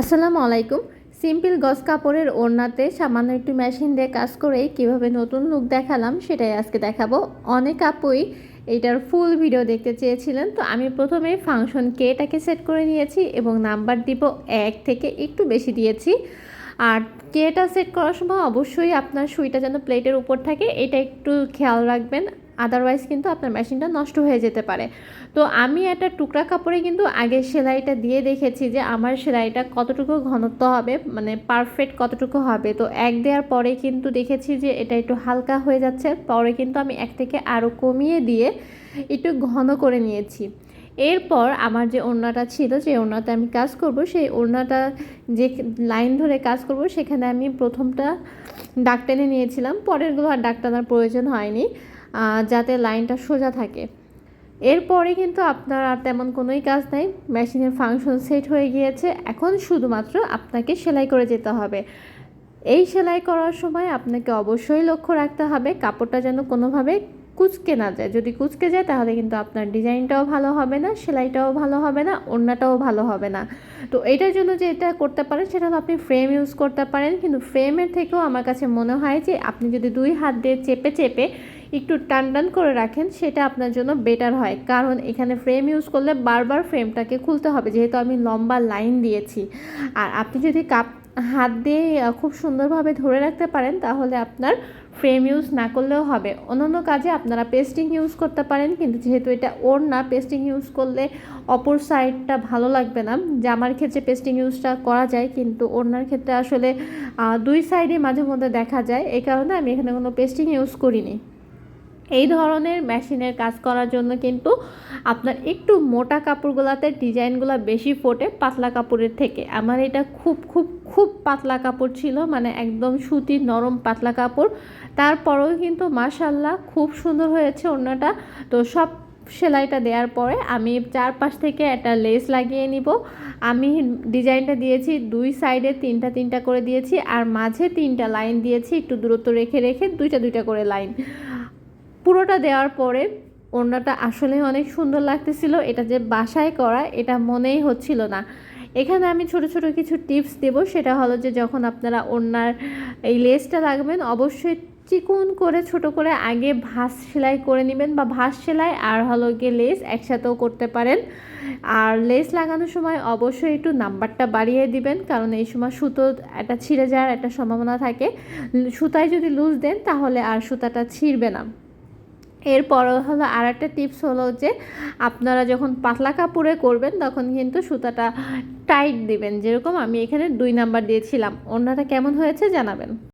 আসসালামু আলাইকুম। সিম্পল গস কাপড়ের ওড়নাতে সামান্য একটু মেশিন দিয়ে কাজ করেই কীভাবে নতুন লুক দেখালাম সেটাই আজকে দেখাবো। অনেক আপুই এইটার ফুল ভিডিও দেখতে চেয়েছিলেন, তো আমি প্রথমে ফাংশন কেটাকে সেট করে নিয়েছি এবং নাম্বার দিব এক থেকে একটু বেশি দিয়েছি। আর কেটা সেট করার সময় অবশ্যই আপনার সুইটা যেন প্লেটের উপর থাকে, এটা একটু খেয়াল রাখবেন। আদারওয়াইজ কিন্তু আপনার মেশিনটা নষ্ট হয়ে যেতে পারে। তো আমি একটা টুকরা কাপড়ে কিন্তু আগে সেলাইটা দিয়ে দেখেছি যে আমার সেলাইটা কতটুকু ঘনত্ব হবে মানে পারফেক্ট কতটুকু হবে। তো এক দেওয়ার পরে কিন্তু দেখেছি যে এটা একটু হালকা হয়ে যাচ্ছে। পরে কিন্তু আমি এক থেকে আরও কমিয়ে দিয়ে একটু ঘন করে নিয়েছি। এরপর আমার যে ওড়নাটা ছিল, যে ওড়নাতে আমি কাজ করব, সেই ওড়নাটা যে লাইন ধরে কাজ করব, সেখানে আমি প্রথমটা ডাক টেনে নিয়েছিলাম। পরেরগুলো আর ডাক টানার প্রয়োজন হয়নি। যাতে লাইনটা সোজা থাকে। এরপরে কিন্তু আপনার আর তেমন কোনোই কাজ নাই। মেশিনের ফাংশন সেট হয়ে গিয়েছে। এখন শুধুমাত্র আপনাকে সেলাই করে যেতে হবে। এই সেলাই করার সময় আপনাকে অবশ্যই লক্ষ্য রাখতে হবে, কাপড়টা যেন কোনোভাবে কুচকে না যায়। যদি কুচকে যায়, তাহলে কিন্তু আপনার ডিজাইনটাও ভালো হবে না, সেলাইটাও ভালো হবে না, ওড়নাটাও ভালো হবে না। তো এটার জন্য যে এটা করতে পারেন, সেটা হলো আপনি ফ্রেম ইউজ করতে পারেন। কিন্তু ফ্রেমের থেকেও আমার কাছে মনে হয় যে, আপনি যদি দুই হাত দিয়ে চেপে চেপে একটু টান টান করে রাখেন, সেটা আপনার জন্য বেটার হয়। কারণ এখানে ফ্রেম ইউজ করলে বারবার ফ্রেমটাকে খুলতে হবে, যেহেতু আমি লম্বা লাইন দিয়েছি। আর আপনি যদি কাপ, হাত দিয়ে খুব সুন্দরভাবে ধরে রাখতে পারেন, তাহলে আপনার ফ্রেম ইউজ না করলেও হবে। অন্যান্য কাজে আপনারা পেস্টিং ইউজ করতে পারেন, কিন্তু যেহেতু এটা ওর না পেস্টিং ইউজ করলে অপর সাইডটা ভালো লাগবে না। জামার ক্ষেত্রে পেস্টিং ইউজটা করা যায়, কিন্তু ওড়নার ক্ষেত্রে আসলে দুই সাইডে মাঝে মধ্যে দেখা যায়। এই কারণে আমি এখানে কোনো পেস্টিং ইউজ করিনি। এই ধরনের মেশিনের কাজ করার জন্য কিন্তু আপনার একটু মোটা কাপড়গুলোতে ডিজাইনগুলো বেশি ফোটে পাতলা কাপড়ের থেকে। আমার এটা খুব খুব খুব পাতলা কাপড় ছিল মানে একদম সুতির নরম পাতলা কাপড়। তারপরেও কিন্তু মাশাল্লাহ খুব সুন্দর হয়েছে অন্যটা তো সব সেলাইটা দেওয়ার পরে আমি চারপাশ থেকে একটা লেস লাগিয়ে নিব। আমি ডিজাইনটা দিয়েছি, দুই সাইডে তিনটা তিনটা করে দিয়েছি, আর মাঝে তিনটা লাইন দিয়েছি, একটু দূরত্ব রেখে রেখে দুইটা দুইটা করে লাইন। পুরোটা দেওয়ার পরে ওড়নাটা আসলে অনেক সুন্দর লাগতেছিল। এটা যে বাসায় করা, এটা মনেই হচ্ছিল না। এখানে আমি ছোট ছোট কিছু টিপস দেব। সেটা হলো যে যখন আপনারা ওড়নার এই লেসটা লাগবেন অবশ্যই চিকুন করে, ছোট করে আগে ভাস সেলাই করে নেবেন বা ভাস সেলাই আর হলো গিয়ে লেস একসাথেও করতে পারেন। আর লেস লাগানোর সময় অবশ্যই একটু নাম্বারটা বাড়িয়ে দিবেন, কারণ এই সময় সুতো একটা ছিঁড়ে যাওয়ার একটা সম্ভাবনা থাকে। সুতায় যদি লুজ দেন, তাহলে আর সুতাটা ছিঁড়বে না। এরপর হলো আর একটা টিপস হলো যে আপনারা যখন পাতলা কাপড়ে করবেন তখন কিন্তু সুতাটা টাইট দিবেন। যেরকম আমি এখানে দুই নাম্বার দিয়েছিলাম। অন্যটা কেমন হয়েছে জানাবেন।